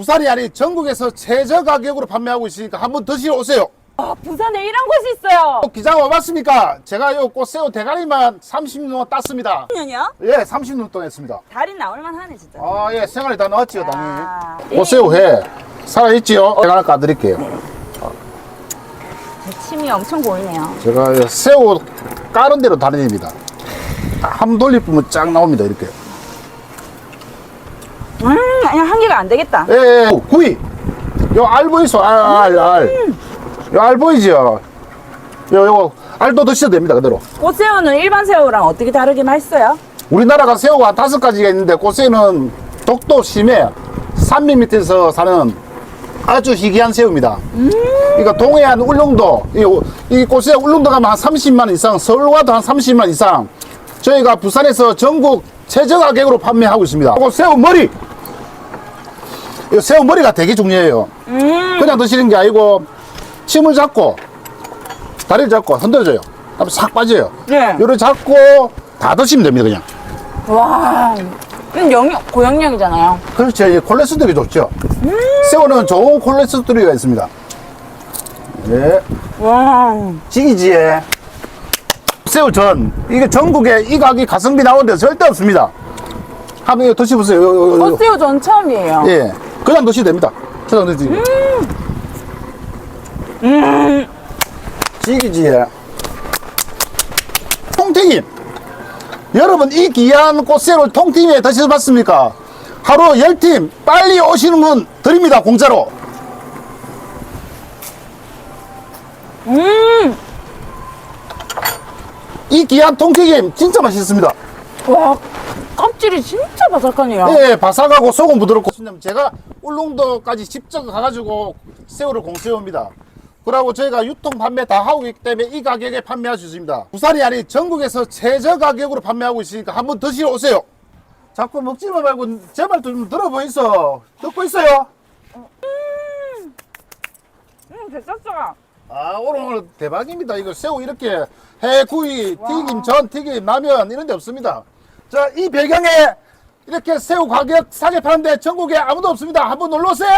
부산이 아닌 전국에서 최저 가격으로 판매하고 있으니까 한번 드시러 오세요. 아, 부산에 이런 곳이 있어요. 기장 와봤습니까? 제가 요 꽃새우 대가리만 30년 땄습니다. 년이요? 예, 30년 동안 했습니다. 달인 나올만 하네 진짜. 아, 예, 생활이 다 나왔지요, 아. 당연히. 꽃새우 회 살아있지요? 제가 하나 까드릴게요. 제 침이 엄청 보이네요. 제가 이 새우 까는 대로 다닙니다. 한 돌리면 쫙 나옵니다, 이렇게. 음, 그냥 한 개가 안 되겠다. 예, 예, 구이. 요알 보이소? 알, 알, 알. 요알 보이죠? 요, 요거, 알도 드셔도 됩니다, 그대로. 꽃새우는 일반 새우랑 어떻게 다르게 맛있어요? 우리나라가 새우가 한 다섯 가지가 있는데, 꽃새우는 독도 심해 산미 밑에서 사는 아주 희귀한 새우입니다. 그러니까 동해안 울릉도, 이, 이 꽃새우 울릉도 가면 한 30만 이상, 서울과도 한 30만 이상. 저희가 부산에서 전국 최저 가격으로 판매하고 있습니다. 이거 새우 머리! 이 새우 머리가 되게 중요해요. 음, 그냥 드시는 게 아니고 침을 잡고 다리를 잡고 흔들어줘요. 그럼 싹 빠져요. 네. 요를 잡고 다 드시면 됩니다, 그냥. 와, 이건 영역, 고영역이잖아요. 그렇죠. 이 콜레스테롤이 좋죠. 새우는 좋은 콜레스테롤이 있습니다. 예. 와, 찌기지에 새우전. 이게 전국에 이 가격이 가성비 나오는 데 절대 없습니다. 한번 이거 드셔보세요. 요, 요, 요, 요. 꽃새우 전 처음이에요. 예. 그냥 드셔도 됩니다. 그냥 드시. 음, 찌기지에 통튀김. 여러분 이 귀한 꽃새우를 통튀김에 드셔봤습니까? 하루 10팀 빨리 오시는 분 드립니다 공짜로. 음, 이 귀한 통튀김 진짜 맛있습니다. 와, 껍질이 진짜 바삭하네요. 예, 바삭하고 속은 부드럽고. 제가 울릉도까지 직접 가가지고 새우를 공수해옵니다. 그리고 저희가 유통 판매 다 하고 있기 때문에 이 가격에 판매할 수 있습니다. 부산이 아닌 전국에서 최저 가격으로 판매하고 있으니까 한번 드시러 오세요. 자꾸 먹지만 말고 제 말 좀 들어보이소. 듣고 있어요? 음, 됐었어. 아, 오늘 대박입니다. 이거 새우 이렇게 해, 구이, 튀김, 전, 튀김, 라면 이런 데 없습니다. 자, 이 배경에 이렇게 새우 가격 싸게 파는데 전국에 아무도 없습니다. 한번 놀러 오세요!